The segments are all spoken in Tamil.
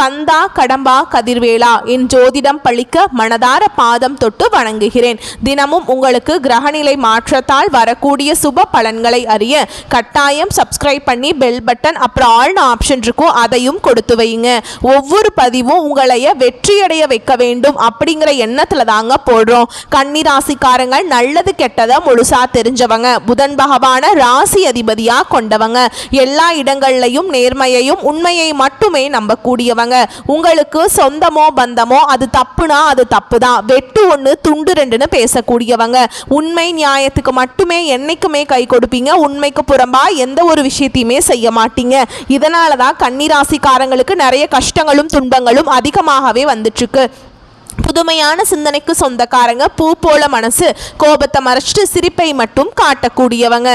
கந்தா கடம்பா கதிர்வேலா என் ஜோதிடம் பழிக்க மனதார பாதம் தொட்டு வணங்குகிறேன். தினமும் உங்களுக்கு கிரகநிலை மாற்றத்தால் வரக்கூடிய சுப பலன்களை அறிய கட்டாயம் சப்ஸ்கிரைப் பண்ணி பெல் பட்டன் அப்புறம் ஆல்னு ஆப்ஷன் இருக்கும் அதையும் கொடுத்து வைங்க ஒவ்வொரு பதிவும் உங்களைய வெற்றியடைய வைக்க வேண்டும் அப்படிங்கிற எண்ணத்துல தாங்க போடுறோம். கன்னி ராசிக்காரங்கள் நல்லது கெட்டதை முழுசா தெரிஞ்சவங்க புதன் பகவான ராசி அதிபதியா கொண்டவங்க. எல்லா இடங்கள்லையும் நேர்மையையும் உண்மையை மட்டுமே கூடியவங்க உங்களுக்கு சொந்தமோ பந்தமோ அது தப்புனா அது தப்பு தான் வெட்டு ஒன்று துண்டு ரெண்டுன்னு பேசக்கூடியவங்க. உண்மை நியாயத்துக்கு மட்டுமே என்னைக்குமே கை கொடுப்பீங்க. உண்மைக்கு புறம்பா எந்த ஒரு விஷயத்தையுமே செய்ய மாட்டீங்க. இதனால தான் கன்னிராசிக்காரங்களுக்கு நிறைய கஷ்டங்களும் துன்பங்களும் அதிகமாகவே வந்துட்டுருக்கு. புதுமையான சிந்தனைக்கு சொந்தக்காரங்க பூ போல மனசு கோபத்தை மறைச்சிட்டு சிரிப்பை மட்டும் காட்டக்கூடியவங்க.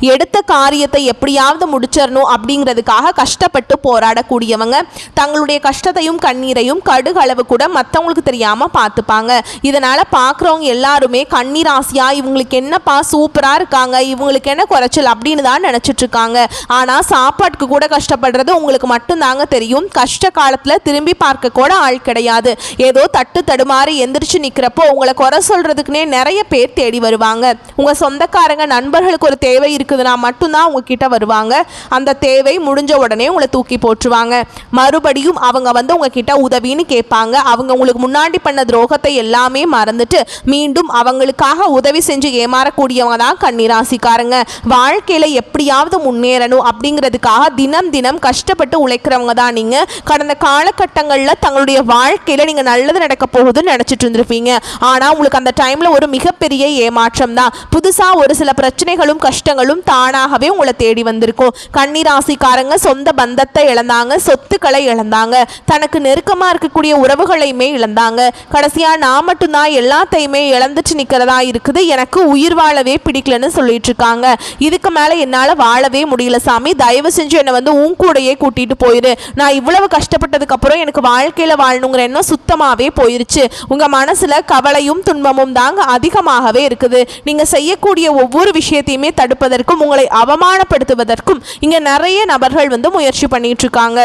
எடுத்த காரியத்தை எப்படியாவது முடிச்சிடணும் அப்படிங்கிறதுக்காக கஷ்டப்பட்டு போராடக்கூடியவங்க. தங்களுடைய கஷ்டத்தையும் கண்ணீரையும் கடுகளவு கூட மற்றவங்களுக்கு தெரியாமல் பார்த்துப்பாங்க. இதனால் பார்க்குறவங்க எல்லாருமே கண்ணீர் இவங்களுக்கு என்னப்பா சூப்பராக இருக்காங்க இவங்களுக்கு என்ன குறைச்சல் அப்படின்னு தான் நினச்சிட்டு இருக்காங்க ஆனால் சாப்பாட்டுக்கு கூட கஷ்டப்படுறது உங்களுக்கு மட்டும்தாங்க தெரியும். கஷ்ட காலத்தில் திரும்பி பார்க்க கூட ஆள் கிடையாது. ஏதோ தட்டு தடுமாறி எந்திரிச்சு நிற்கிறப்போ உங்களை குறை சொல்கிறதுக்குனே நிறைய பேர் தேடி வருவாங்க. உங்கள் சொந்தக்காரங்க நண்பர்களுக்கு ஒரு தேவை இருக்குதுன்னா மட்டும்தான் உங்ககிட்ட வருவாங்க. அந்த தேவை முடிஞ்ச உடனே உங்களை தூக்கி போட்டுருவாங்க. மறுபடியும் அவங்க வந்து உங்ககிட்ட உதவின்னு கேட்பாங்க. அவங்க உங்களுக்கு முன்னாடி பண்ண துரோகத்தை எல்லாமே மறந்துட்டு மீண்டும் அவங்களுக்காக உதவி செஞ்சு ஏமாறக்கூடியவங்க தான் கன்னிராசிக்காரங்க. வாழ்க்கையில் எப்படியாவது முன்னேறணும் அப்படிங்கிறதுக்காக தினம் தினம் கஷ்டப்பட்டு உழைக்கிறவங்க தான் நீங்கள் கடந்த காலகட்டங்களில் தங்களுடைய வாழ்க்கையில் நீங்கள் நல்லது நடக்க போகுதுன்னு நினச்சிட்டு இருந்திருப்பீங்க. ஆனால் உங்களுக்கு அந்த டைமில் ஒரு மிகப்பெரிய ஏமாற்றம் தான். புதுசாக ஒரு சில பிரச்சனைகளும் கஷ்டங்களும் தானாகவே உங்களை தேடி வந்திருக்கும். கன்னிராசிக்காரங்க சொந்த பந்தத்தை இழந்தாங்க சொத்துக்களை இழந்தாங்க. தனக்கு நெருக்கமாக இருக்கக்கூடிய உறவுகளையுமே இழந்தாங்க. கடைசியாக நான் மட்டும்தான் எல்லாத்தையுமே இழந்துட்டு நிற்கிறதா இருக்குது. எனக்கு உயிர் வாழவே பிடிக்கலன்னு சொல்லிட்டு இருக்காங்க. இதுக்கு மேலே என்னால் வாழவே முடியல சாமி. தயவு செஞ்சு என்னை வந்து உன் கூடயே கூட்டிட்டு போயிரு. நான் இவ்வளவு கஷ்டப்பட்டதுக்கு அப்புறம் எனக்கு வாழ்க்கையில் வாழணுங்கிற எண்ணம் சுத்தமாகவே போயிருச்சு. உங்கள் மனசில் கவலையும் துன்பமும் தாங்க அதிகமாகவே இருக்குது. நீங்கள் செய்யக்கூடிய ஒவ்வொரு விஷயத்தையுமே தடுப்பதற்கு தடுப்பதற்கும் உங்களை அவமானப்படுத்துவதற்கும் இங்கே நிறைய நபர்கள் வந்து முயற்சி பண்ணிட்டு இருக்காங்க.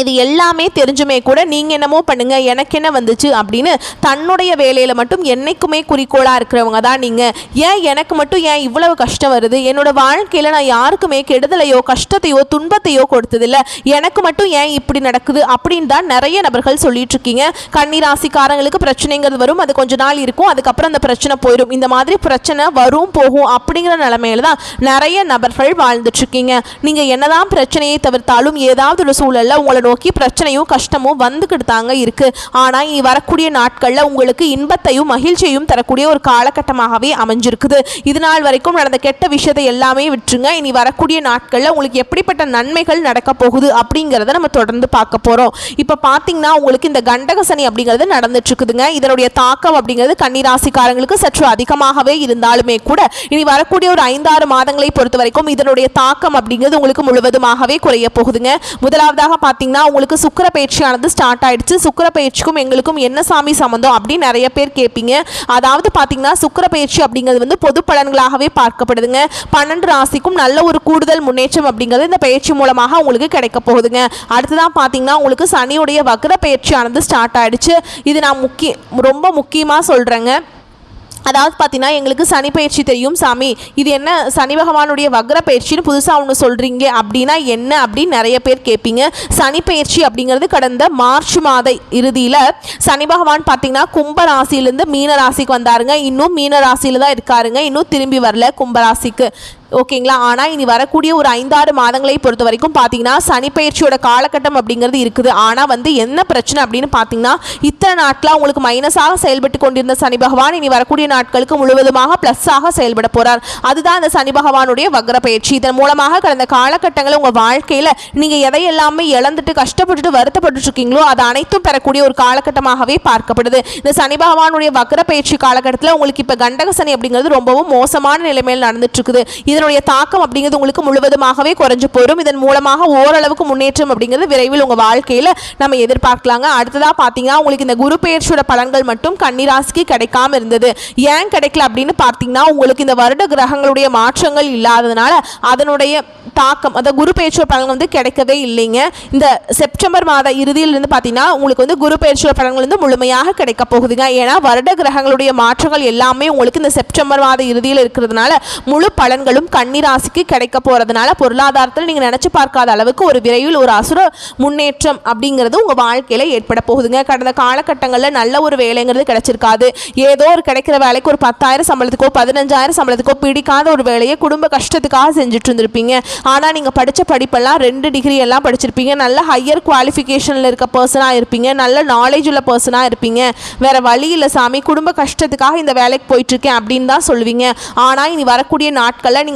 இது எல்லாமே தெரிஞ்சுமே கூட நீங்கள் என்னமோ பண்ணுங்கள் எனக்கு என்ன வந்துச்சு அப்படின்னு தன்னுடைய வேலையில் மட்டும் என்றைக்குமே குறிக்கோளாக இருக்கிறவங்க தான் நீங்கள் ஏன் எனக்கு மட்டும் ஏன் இவ்வளவு கஷ்டம் வருது? என்னோட வாழ்க்கையில் நான் யாருக்குமே கெடுதலையோ கஷ்டத்தையோ துன்பத்தையோ கொடுத்ததில்ல. எனக்கு மட்டும் ஏன் இப்படி நடக்குது அப்படின்னு தான் நிறைய நபர்கள் சொல்லிட்டு இருக்கீங்க. கன்னிராசிக்காரங்களுக்கு பிரச்சனைங்கிறது வரும் அது கொஞ்ச நாள் இருக்கும் அதுக்கப்புறம் அந்த பிரச்சனை போயிடும் இந்த மாதிரி பிரச்சனை வரும் போகும் அப்படிங்கிற நிலமையில தான் நிறைய நபர்கள் வாழ்ந்துட்டு இருக்கீங்க. நீங்கள் என்னதான் பிரச்சனையை தவிர்த்தாலும் ஏதாவது ஒரு சூழலில் உங்களோட நோக்கி பிரச்சனையும் கஷ்டமும் வந்துக்கிட்டு தாங்க இருக்கு. ஆனால் இனி வரக்கூடிய நாட்களில் உங்களுக்கு இன்பத்தையும் மகிழ்ச்சியையும் தரக்கூடிய ஒரு காலகட்டமாகவே அமைஞ்சிருக்குது. இது நாள் வரைக்கும் நடந்த கெட்ட விஷயத்தை எல்லாமே விட்டுருங்க. இனி வரக்கூடிய நாட்களில் உங்களுக்கு எப்படிப்பட்ட நன்மைகள் நடக்க போகுது அப்படிங்கிறத நம்ம தொடர்ந்து பார்க்க போகிறோம் இப்போ பார்த்தீங்கன்னா உங்களுக்கு இந்த கண்டக சனி அப்படிங்கிறது நடந்துட்டு இருக்குதுங்க இதனுடைய தாக்கம் அப்படிங்கிறது கன்னிராசிக்காரங்களுக்கு சற்று அதிகமாகவே இருந்தாலுமே கூட இனி வரக்கூடிய ஒரு ஐந்தாறு மாதங்களை பொறுத்த வரைக்கும் இதனுடைய தாக்கம் அப்படிங்கிறது உங்களுக்கு முழுவதுமாகவே குறைய போகுதுங்க. முதலாவதாக பார்த்தீங்கன்னா உங்களுக்கு சுக்கிர பயிற்சியானது ஸ்டார்ட் ஆயிடுச்சு. சுக்கர பயிற்சிக்கும் எங்களுக்கும் என்ன சாமி சம்மந்தம் அப்படின்னு நிறைய பேர் கேட்பீங்க. அதாவது பார்த்தீங்கன்னா சுக்கிர பயிற்சி அப்படிங்கிறது வந்து பொது பலன்களாகவே பார்க்கப்படுதுங்க. பன்னெண்டு ராசிக்கும் நல்ல ஒரு கூடுதல் முன்னேற்றம் அப்படிங்கிறது இந்த பயிற்சி மூலமாக உங்களுக்கு கிடைக்க போகுதுங்க. அடுத்ததான் பார்த்தீங்கன்னா உங்களுக்கு சனியுடைய வக்ர பயிற்சியானது ஸ்டார்ட் ஆயிடுச்சு. இது நான் முக்கிய ரொம்ப முக்கியமாக சொல்கிறேங்க அதாவது பார்த்தீங்கன்னா எங்களுக்கு சனி பயிற்சி தெரியும் சாமி. இது என்ன? சனி பகவானுடைய வக்ர பயிற்சின்னு புதுசாக ஒன்று சொல்கிறீங்க அப்படின்னா என்ன அப்படின்னு நிறைய பேர் கேட்பீங்க. சனி பயிற்சி அப்படிங்கிறது கடந்த மார்ச் மாத இறுதியில் சனி பகவான் பார்த்தீங்கன்னா கும்ப ராசியிலேருந்து மீன ராசிக்கு வந்தாருங்க. இன்னும் மீன ராசியில் தான் இருக்காருங்க. இன்னும் திரும்பி வரல கும்ப ராசிக்கு. ஓகேங்களா? ஆனால் இனி வரக்கூடிய ஒரு ஐந்தாறு மாதங்களை பொறுத்த வரைக்கும் பார்த்தீங்கன்னா சனிப்பயிற்சியோட காலகட்டம் அப்படிங்கிறது இருக்குது. ஆனால் வந்து என்ன பிரச்சனை அப்படின்னு பார்த்தீங்கன்னா இத்தனை நாட்களாக உங்களுக்கு மைனஸாக செயல்பட்டு கொண்டிருந்த சனி பகவான் இனி வரக்கூடிய நாட்களுக்கு முழுவதுமாக ப்ளஸ்ஸாக செயல்பட போகிறார் அதுதான் அந்த சனி பகவானுடைய வக்ர பயிற்சி இதன் மூலமாக கடந்த காலகட்டங்களில் உங்கள் வாழ்க்கையில் நீங்கள் எதையெல்லாமே இழந்துட்டு கஷ்டப்பட்டுட்டு வருத்தப்பட்டு இருக்கீங்களோ அது அனைத்தும் பெறக்கூடிய ஒரு காலகட்டமாகவே பார்க்கப்படுது. இந்த சனி பகவானுடைய வக்ர பயிற்சி காலகட்டத்தில் உங்களுக்கு இப்போ கண்டக சனி அப்படிங்கிறது ரொம்பவும் மோசமான நிலைமையில் நடந்துட்டு இருக்குது இதனுடைய தாக்கம் அப்படிங்கிறது உங்களுக்கு முழுவதுமாகவே குறைஞ்சு போயிடும் இதன் மூலமாக ஓரளவுக்கு முன்னேற்றம் அப்படிங்கிறது விரைவில் உங்கள் வாழ்க்கையில் நம்ம எதிர்பார்க்கலாங்க. அடுத்ததாக பார்த்தீங்கன்னா உங்களுக்கு இந்த குரு பெயர்ச்சியோட பலன்கள் மட்டும் கன்னிராசிக்கு கிடைக்காம இருந்தது. ஏன் கிடைக்கல அப்படின்னு பார்த்தீங்கன்னா உங்களுக்கு இந்த வருட கிரகங்களுடைய மாற்றங்கள் இல்லாததுனால அதனுடைய தாக்கம் அந்த குரு பெயர்ச்சியோட பலன் வந்து கிடைக்கவே இல்லைங்க. இந்த செப்டம்பர் மாத இறுதியிலிருந்து பார்த்தீங்கன்னா உங்களுக்கு வந்து குரு பெயர்ச்சியோட பலன்கள் வந்து முழுமையாக கிடைக்க போகுதுங்க. ஏன்னா வருட கிரகங்களுடைய மாற்றங்கள் எல்லாமே உங்களுக்கு இந்த செப்டம்பர் மாத இறுதியில் இருக்கிறதுனால முழு பலன்களும் கன்னிராசிக்கு கிடைக்க போகிறதுனால பொருளாதாரத்தில் நீங்கள் நினச்சி பார்க்காத அளவுக்கு ஒரு விரைவில் ஒரு அசுர முன்னேற்றம் அப்படிங்கிறது உங்கள் வாழ்க்கையில் ஏற்பட போகுதுங்க. கடந்த காலகட்டங்களில் நல்ல ஒரு வேலைங்கிறது கிடைச்சிருக்காது. ஏதோ ஒரு கிடைக்கிற வேலைக்கு ஒரு பத்தாயிரம் சம்பளத்துக்கோ பதினஞ்சாயிரம் சம்பளத்துக்கோ பிடிக்காத ஒரு வேலையை குடும்ப கஷ்டத்துக்காக செஞ்சுட்டு இருந்திருப்பீங்க. ஆனால் நீங்கள் படித்த படிப்பெல்லாம் ரெண்டு டிகிரி எல்லாம் படிச்சிருப்பீங்க. நல்ல ஹையர் குவாலிஃபிகேஷனில் இருக்க பர்சனாக இருப்பீங்க. நல்ல நாலேஜ் உள்ள பர்சனாக இருப்பீங்க. வேற வழி இல்லை சாமி. குடும்ப கஷ்டத்துக்காக இந்த வேலைக்கு போயிட்டுருக்கேன் அப்படின்னு தான் சொல்லுவீங்க. ஆனால் இனி வரக்கூடிய நாட்களில் நீங்கள்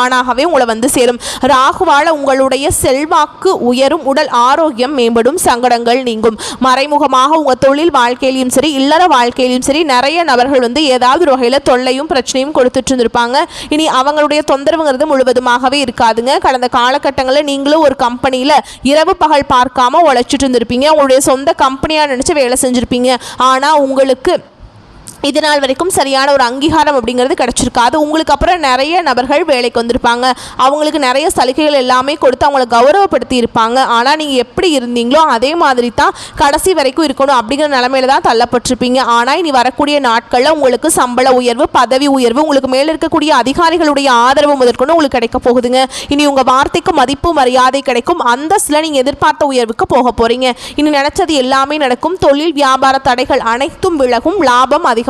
தானாகவே உங்களை வந்து சேரும். ராகுவால உங்களுடைய செல்வாக்கு உயரும் உடல் ஆரோக்கியம் மேம்படும் சங்கடங்கள் நீங்கும். மறைமுகமாக உங்க தொழில் வாழ்க்கையிலும் சரி இல்லற வாழ்க்கையிலையும் சரி நிறைய நபர்கள் வந்து ஏதாவது ஒரு வகையில் தொல்லையும் பிரச்சனையும் கொடுத்துட்டு இருந்திருப்பாங்க. இனி அவங்களுடைய தொந்தரவுங்கிறது முழுவதுமாகவே இருக்காதுங்க. கடந்த காலகட்டங்களில் நீங்களும் ஒரு கம்பெனியில் இரவு பகல் பார்க்காம உழைச்சிட்டு இருந்திருப்பீங்க. உங்களுடைய சொந்த கம்பெனியாக நினச்சி வேலை செஞ்சுருப்பீங்க. ஆனால் உங்களுக்கு இது நாள் வரைக்கும் சரியான ஒரு அங்கீகாரம் அப்படிங்கிறது கிடச்சிருக்காது உங்களுக்கு அப்புறம் நிறைய நபர்கள் வேலைக்கு வந்திருப்பாங்க. அவங்களுக்கு நிறைய சலுகைகள் எல்லாமே கொடுத்து அவங்கள கௌரவப்படுத்தி இருப்பாங்க. ஆனால் நீங்கள் எப்படி இருந்தீங்களோ அதே மாதிரி தான் கடைசி வரைக்கும் இருக்கணும் அப்படிங்கிற நிலமையில தான் தள்ளப்பட்டிருப்பீங்க. ஆனால் இனி வரக்கூடிய நாட்களில் உங்களுக்கு சம்பள உயர்வு பதவி உயர்வு உங்களுக்கு மேலே இருக்கக்கூடிய அதிகாரிகளுடைய ஆதரவு முதற்கொண்டு உங்களுக்கு கிடைக்க போகுதுங்க. இனி உங்கள் வார்த்தைக்கு மதிப்பு மரியாதை கிடைக்கும். அந்தஸ்தில் நீங்கள் எதிர்பார்த்த உயர்வுக்கு போக போகிறீங்க இனி நினச்சது எல்லாமே நடக்கும். தொழில் வியாபார தடைகள் அனைத்தும் விலகும். லாபம் அதிகம்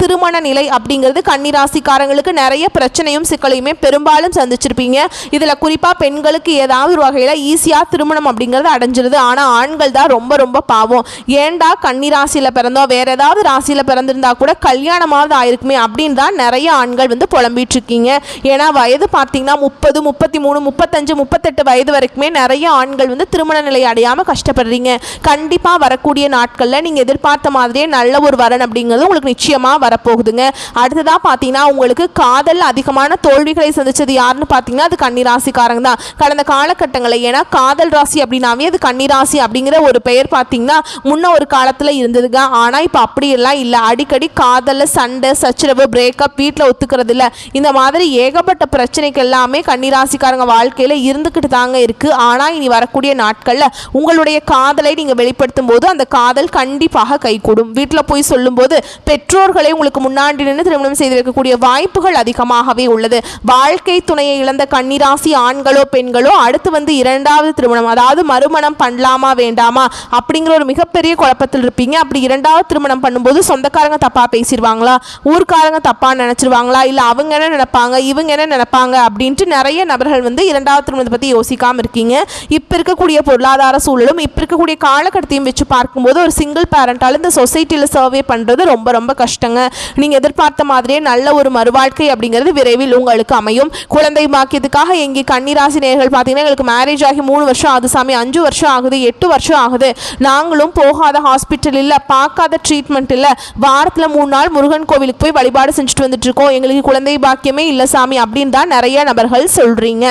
திருமண நிலை அப்படிங்கிறது கன்னிராசிக்காரங்களுக்கு நிறைய பிரச்சனையும் சிக்கலையுமே பெரும்பாலும் சந்திச்சிருப்பீங்க. இதில் குறிப்பாக பெண்களுக்கு ஏதாவது ஒரு வகையில் ஈஸியாக திருமணம் அப்படிங்கிறது அடைஞ்சிருது. ஆனால் ஆண்கள் தான் ரொம்ப ரொம்ப பாவம். ஏன்டா கன்னிராசியில் பிறந்தோம்? வேற ஏதாவது ராசியில் பிறந்திருந்தா கூட கல்யாணமாவது ஆயிருக்குமே அப்படின்னு தான் நிறைய ஆண்கள் வந்து புலம்பிட்டு இருக்கீங்க ஏன்னா வயது பார்த்தீங்கன்னா முப்பது முப்பத்தி மூணு முப்பத்தஞ்சு முப்பத்தெட்டு வயது வரைக்குமே நிறைய ஆண்கள் வந்து திருமண நிலை அடையாமல் கஷ்டப்படுறீங்க. கண்டிப்பாக வரக்கூடிய நாட்களில் நீங்கள் எதிர்பார்த்த மாதிரியே நல்ல ஒரு வரன் அப்படிங்கிறது உங்களுக்கு நிச்சயமாக வரப்போகுதுங்க. அடுத்ததாக பார்த்தீங்கன்னா உங்களுக்கு காதல் அதிகமான தோல்விகளை சந்திச்சது யாருன்னு பார்த்தீங்கன்னா அது கன்னிராசிக்காரங்க தான். கடந்த காலகட்டங்களில் ஏன்னா காதல் ராசி அப்படின்னாவே அது கன்னிராசி அப்படிங்கிற ஒரு பெயர் பார்த்தீங்கன்னா முன்ன ஒரு காலத்தில் இருந்ததுங்க. ஆனால் இப்போ அப்படியெல்லாம் இல்லை. அடிக்கடி காதலில் சண்டை சச்சரவு பிரேக்கப் வீட்டில் ஒத்துக்கிறது இல்லை இந்த மாதிரி ஏகப்பட்ட பிரச்சனைகள் எல்லாமே கன்னிராசிக்காரங்க வாழ்க்கையில் இருந்துக்கிட்டு தாங்க இருக்குது ஆனால் இனி வரக்கூடிய நாட்களில் உங்களுடைய காதலை நீங்கள் வெளிப்படுத்தும் போது அந்த காதல் கண்டிப்பாக கைகூடும். வீட்டில் போய் சொல்லும்போது பெற்றோர்களை உங்களுக்கு முன்னாடி நின்று திருமணம் செய்திருக்கக்கூடிய வாய்ப்புகள் அதிகமாகவே உள்ளது. வாழ்க்கை துணையை இழந்த கன்னிராசி ஆண்களோ பெண்களோ அடுத்து வந்து இரண்டாவது திருமணம் அதாவது மறுமணம் பண்ணலாமா வேண்டாமா அப்படிங்கிற ஒரு மிகப்பெரிய குழப்பத்தில் இருப்பீங்க. அப்படி இரண்டாவது திருமணம் பண்ணும்போது சொந்தக்காரங்க தப்பாக பேசிடுவாங்களா ஊர்க்காரங்க தப்பாக நினச்சிருவாங்களா? இல்லை அவங்க என்ன நினைப்பாங்க? இவங்க என்ன நினைப்பாங்க? அப்படின்ட்டு நிறைய நபர்கள் வந்து இரண்டாவது திருமணத்தை பற்றி யோசிக்காமல் இருக்கீங்க. இப்போ இருக்கக்கூடிய பொருளாதார சூழலும் இப்போ இருக்கக்கூடிய காலகட்டத்தையும் வச்சு பார்க்கும்போது ஒரு சிங்கிள் பேரண்டால் இந்த சொசைட்டியில் சர்வே பண்ணுறது ரொம்ப ரொம்ப கஷ்டங்க. நீங்க எதிர்பார்த்த மாதிரியே நல்ல ஒரு மறுவாழ்க்கை அப்படிங்கிறது விரைவில் உங்களுக்கு அமையும். குழந்தை பாக்கியத்துக்காக எங்கே கன்னிராசி நேர்கள் பார்த்தீங்கன்னா எங்களுக்கு மேரேஜ் ஆகி மூணு வருஷம் ஆகுது சாமி. அஞ்சு வருஷம் ஆகுது எட்டு வருஷம் ஆகுது. நாங்களும் போகாத ஹாஸ்பிட்டல் இல்லை பார்க்காத ட்ரீட்மெண்ட் இல்லை வாரத்தில் மூணு நாள் முருகன் கோவிலுக்கு போய் வழிபாடு செஞ்சுட்டு வந்துட்டு இருக்கோம். எங்களுக்கு குழந்தை பாக்கியமே இல்லை சாமி அப்படின்னு தான் நிறைய நபர்கள் சொல்கிறீங்க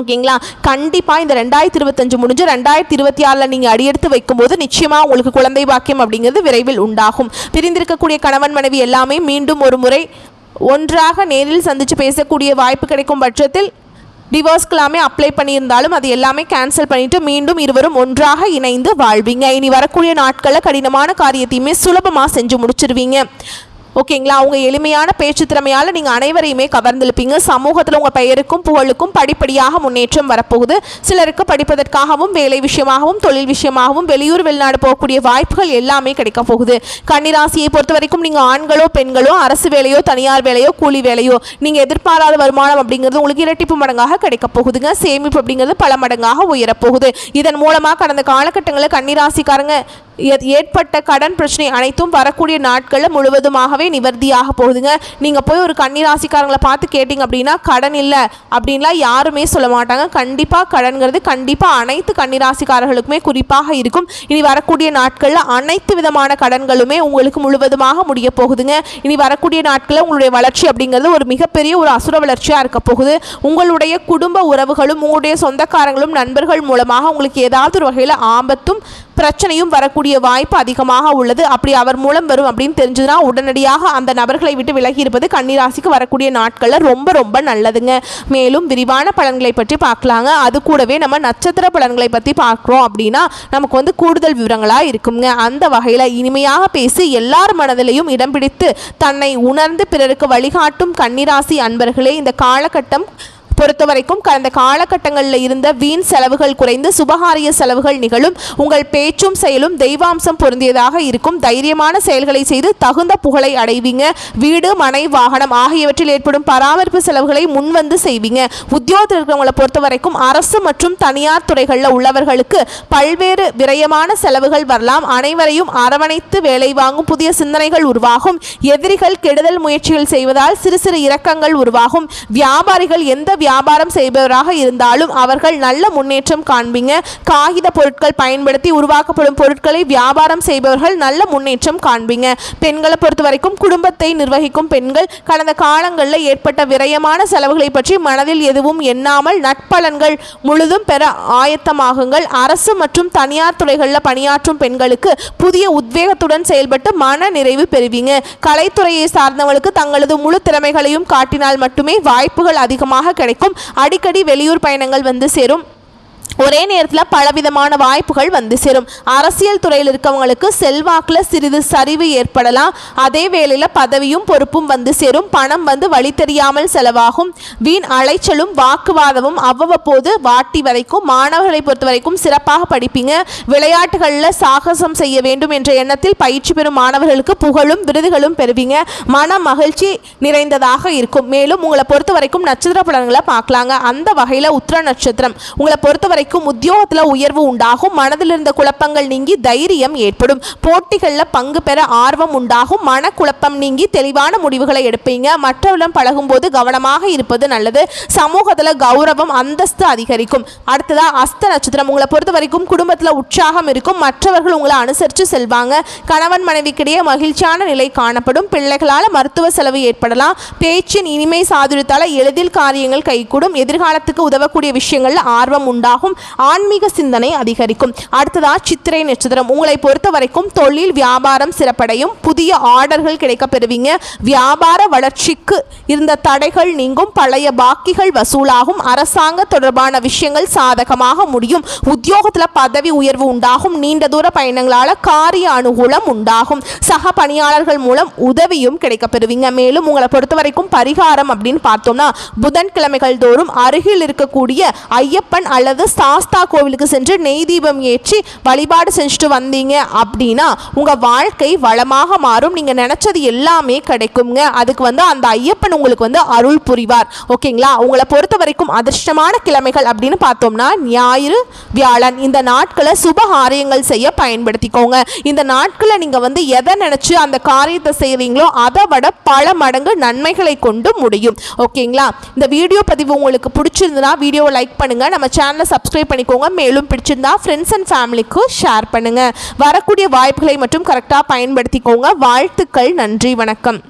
ஓகேங்களா? கண்டிப்பாக இந்த ரெண்டாயிரத்தி இருபத்தஞ்சு முடிஞ்சு ரெண்டாயிரத்தி இருபத்தி ஆறில் நீங்கள் அடியெடுத்து வைக்கும்போது நிச்சயமாக உங்களுக்கு குழந்தை பாக்கியம் அப்படிங்கிறது விரைவில் உண்டாகும். பிரிந்திருக்கக்கூடிய கணவன் மனைவி எல்லாமே மீண்டும் ஒரு முறை ஒன்றாக நேரில் சந்தித்து பேசக்கூடிய வாய்ப்பு கிடைக்கும் பட்சத்தில் டிவோர்ஸ்க்கெல்லாமே அப்ளை பண்ணியிருந்தாலும் அது எல்லாமே கேன்சல் பண்ணிவிட்டு மீண்டும் இருவரும் ஒன்றாக இணைந்து வாழ்வீங்க. இனி வரக்கூடிய நாட்களில் கடினமான காரியத்தையுமே சுலபமாக செஞ்சு முடிச்சிருவீங்க. ஓகேங்களா? அவங்க எளிமையான பேச்சு திறமையால் நீங்கள் அனைவரையுமே கவர்ந்திருப்பீங்க சமூகத்தில் உங்கள் பெயருக்கும் புகழுக்கும் படிப்படியாக முன்னேற்றம் வரப்போகுது. சிலருக்கு படிப்பதற்காகவும் வேலை விஷயமாகவும் தொழில் விஷயமாகவும் வெளியூர் வெளிநாடு போகக்கூடிய வாய்ப்புகள் எல்லாமே கிடைக்க போகுது. கன்னிராசியை பொறுத்த வரைக்கும் நீங்கள் ஆண்களோ பெண்களோ அரசு வேலையோ தனியார் வேலையோ கூலி வேலையோ நீங்கள் எதிர்பாராத வருமானம் அப்படிங்கிறது உங்களுக்கு இரட்டிப்பு மடங்காக கிடைக்க போகுதுங்க. சேமிப்பு அப்படிங்கிறது பல மடங்காக உயரப்போகுது இதன் மூலமாக கடந்த காலகட்டங்களில் கன்னிராசிக்காரங்க ஏ- ஏற்பட்ட கடன் பிரச்சனை அனைத்தும் வரக்கூடிய நாட்களில் முழுவதுமாகவே நிவர்த்தியாக போகுதுங்க. நீங்கள் போய் ஒரு கன்னிராசிக்காரங்களை பார்த்து கேட்டிங்க அப்படின்னா கடன் இல்லை அப்படின்லாம் யாருமே சொல்ல மாட்டாங்க. கண்டிப்பாக கடன்கிறது கண்டிப்பாக அனைத்து கன்னிராசிக்காரர்களுக்குமே குறிப்பாக இருக்கும். இனி வரக்கூடிய நாட்களில் அனைத்து விதமான கடன்களுமே உங்களுக்கு முழுவதுமாக முடிய போகுதுங்க. இனி வரக்கூடிய நாட்களில் உங்களுடைய வளர்ச்சி அப்படிங்கிறது ஒரு மிகப்பெரிய ஒரு அசுர வளர்ச்சியாக இருக்க போகுது. உங்களுடைய குடும்ப உறவுகளும் உங்களுடைய சொந்தக்காரங்களும் நண்பர்கள் மூலமாக உங்களுக்கு ஏதாவது ஒரு வகையில் ஆபத்தும் பிரச்சனையும் வரக்கூடிய வாய்ப்பு அதிகமாக உள்ளது. அப்படி அவர் மூலம் வரும் அப்படின்னு தெரிஞ்சதுன்னா உடனடியாக அந்த நபர்களை விட்டு விலகி இருப்பது கன்னிராசிக்கு வரக்கூடிய நாட்களில் ரொம்ப ரொம்ப நல்லதுங்க. மேலும் விரிவான பலன்களை பற்றி பார்க்கலாங்க. அது கூடவே நம்ம நட்சத்திர பலன்களை பற்றி பார்க்குறோம் அப்படின்னா நமக்கு வந்து கூடுதல் விவரங்களாக இருக்குங்க. அந்த வகையில் இனிமையாக பேசி எல்லார் மனதிலையும் இடம் பிடித்து தன்னை உணர்ந்து பிறருக்கு வழிகாட்டும் கன்னிராசி அன்பர்களே இந்த காலகட்டம் பொறுத்த வரைக்கும் கடந்த காலகட்டங்களில் இருந்த வீண் செலவுகள் குறைந்து சுபகாரிய செலவுகள் நிகழும் உங்கள் பேச்சும் செயலும் தெய்வாம்சம் பொருந்தியதாக இருக்கும். தைரியமான செயல்களை செய்து தகுந்த புகழை அடைவீங்க. வீடு மனை வாகனம் ஆகியவற்றில் ஏற்படும் பராமரிப்பு செலவுகளை முன்வந்து செய்வீங்க. உத்தியோகத்தில் இருக்கிறவங்களை பொறுத்த வரைக்கும் அரசு மற்றும் தனியார் துறைகளில் உள்ளவர்களுக்கு பல்வேறு விரயமான செலவுகள் வரலாம். அனைவரையும் அரவணைத்து வேலை வாங்கும் புதிய சிந்தனைகள் உருவாகும். எதிரிகள் கெடுதல் முயற்சிகள் செய்வதால் சிறு சிறு இரக்கங்கள் உருவாகும். வியாபாரிகள் எந்த வியாபாரம் செய்பவராக இருந்தாலும் அவர்கள் நல்ல முன்னேற்றம் காண்பீங்க. காகித பொருட்கள் பயன்படுத்தி உருவாக்கப்படும் பொருட்களை வியாபாரம் செய்பவர்கள் நல்ல முன்னேற்றம் காண்பீங்க. பெண்களை பொறுத்த வரைக்கும் குடும்பத்தை நிர்வகிக்கும் பெண்கள் கடந்த காலங்களில் ஏற்பட்ட விரயமான செலவுகளை பற்றி மனதில் எதுவும் எண்ணாமல் நட்பலன்கள் முழுதும் பெற ஆயத்தமாகுங்கள். அரசு மற்றும் தனியார் துறைகளில் பணியாற்றும் பெண்களுக்கு புதிய உத்வேகத்துடன் செயல்பட்டு மன நிறைவு பெறுவீங்க. கலைத்துறையை சார்ந்தவர்களுக்கு தங்களது முழு திறமைகளையும் காட்டினால் மட்டுமே வாய்ப்புகள் அதிகமாக கிடைக்கும். அடிக்கடி வெளியூர் பயணங்கள் வந்து சேரும். ஒரே நேரத்தில் பலவிதமான வாய்ப்புகள் வந்து சேரும். அரசியல் துறையில் இருக்கவங்களுக்கு செல்வாக்கில் சிறிது சரிவு ஏற்படலாம். அதே வேளையில் பதவியும் பொறுப்பும் வந்து சேரும். பணம் வந்து வழி தெரியாமல் செலவாகும். வீண் அலைச்சலும் வாக்குவாதமும் அவ்வப்போது வாட்டி வரைக்கும் மாணவர்களை பொறுத்த வரைக்கும் சிறப்பாக படிப்பீங்க. விளையாட்டுகளில் சாகசம் செய்ய வேண்டும் என்ற எண்ணத்தில் பயிற்சி பெறும் மாணவர்களுக்கு புகழும் விருதுகளும் பெறுவீங்க. மன மகிழ்ச்சி நிறைந்ததாக இருக்கும். மேலும் உங்களை பொறுத்த வரைக்கும் நட்சத்திர பலன்களை பார்க்கலாங்க. அந்த வகையில் உத்திர நட்சத்திரம். உங்களை பொறுத்த வரைக்கும் உத்தியோகத்தில் உயர்வு உண்டாகும். மனதில் இருந்த குழப்பங்கள் நீங்கி தைரியம் ஏற்படும். போட்டிகளில் பங்கு பெற ஆர்வம் உண்டாகும். மனக்குழப்பம் நீங்கி தெளிவான முடிவுகளை எடுப்பீங்க. மற்றவர்களும் பழகும்போது கவனமாக இருப்பது நல்லது. சமூகத்தில் கௌரவம் அந்தஸ்து அதிகரிக்கும். அடுத்ததா அஸ்த நட்சத்திரம். உங்களை பொறுத்த வரைக்கும் குடும்பத்தில் உற்சாகம் இருக்கும். மற்றவர்கள் உங்களை அனுசரித்து செல்வாங்க. கணவன் மனைவிக்கிடையே மகிழ்ச்சியான நிலை காணப்படும். பிள்ளைகளால் மருத்துவ செலவு ஏற்படலாம். பேச்சின் இனிமை சாதுரியத்தால் எளிதில் காரியங்கள் கைகூடும். எதிர்காலத்துக்கு உதவக்கூடிய விஷயங்களில் ஆர்வம் உண்டாகும். ஆன்மீக சிந்தனை அதிகரிக்கும். அடுத்ததா சித்திரை நட்சத்திரம். உங்களை பொறுத்த வரைக்கும் தொழில் வியாபாரம் சிறப்படையும். புதிய ஆர்டர்கள் கிடைக்க பெறுவீங்க வியாபார வளர்ச்சிக்கு இருந்த தடைகள் நீங்கும். பழைய பாக்கிகள் வசூலாகும். அரசாங்க தொடர்பான விஷயங்கள் சாதகமாக முடியும். உத்தியோகத்தில் பதவி உயர்வு உண்டாகும். நீண்ட தூர பயணங்களால் காரிய அனுகூலம் உண்டாகும். சக பணியாளர்கள் மூலம் உதவியும் கிடைக்க பெறுவீங்க மேலும் உங்களை பொறுத்த வரைக்கும் பரிகாரம் அப்படின்னு பார்த்தோம்னா புதன்கிழமைகள் தோறும் அருகில் இருக்கக்கூடிய ஐயப்பன் அல்லது சாஸ்தா கோவிலுக்கு சென்று நெய் தீபம் ஏற்றி வழிபாடு செஞ்சுட்டு வந்தீங்க அப்படின்னா உங்கள் வாழ்க்கை வளமாக மாறும். நீங்கள் நினச்சது எல்லாமே கிடைக்குங்க அதுக்கு வந்து அந்த ஐயப்பன் உங்களுக்கு வந்து அருள் புரிவார். ஓகேங்களா? உங்களை பொறுத்த வரைக்கும் அதிர்ஷ்டமான கிழமைகள் அப்படின்னு பார்த்தோம்னா ஞாயிறு வியாழன். இந்த நாட்களை சுப காரியங்கள் செய்ய பயன்படுத்திக்கோங்க. இந்த நாட்களை நீங்கள் வந்து எதை நினச்சி அந்த காரியத்தை செய்கிறீங்களோ அதை விட பல மடங்கு நன்மைகளை கொண்டு முடியும். ஓகேங்களா? இந்த வீடியோ பதிவு உங்களுக்கு பிடிச்சிருந்ததுன்னா வீடியோவை லைக் பண்ணுங்கள் நம்ம சேனலை சப்ஸ்கிரைப் பண்ணிக்கோங்க. மேலும் பிடிச்சிருந்தா ஃப்ரெண்ட்ஸ் அண்ட் ஃபேமிலிக்கு ஷேர் பண்ணுங்கள் வரக்கூடிய வாய்ப்புகளை மட்டும் கரெக்டாக பயன்படுத்திக்கோங்க. வாழ்த்துக்கள். நன்றி. வணக்கம்.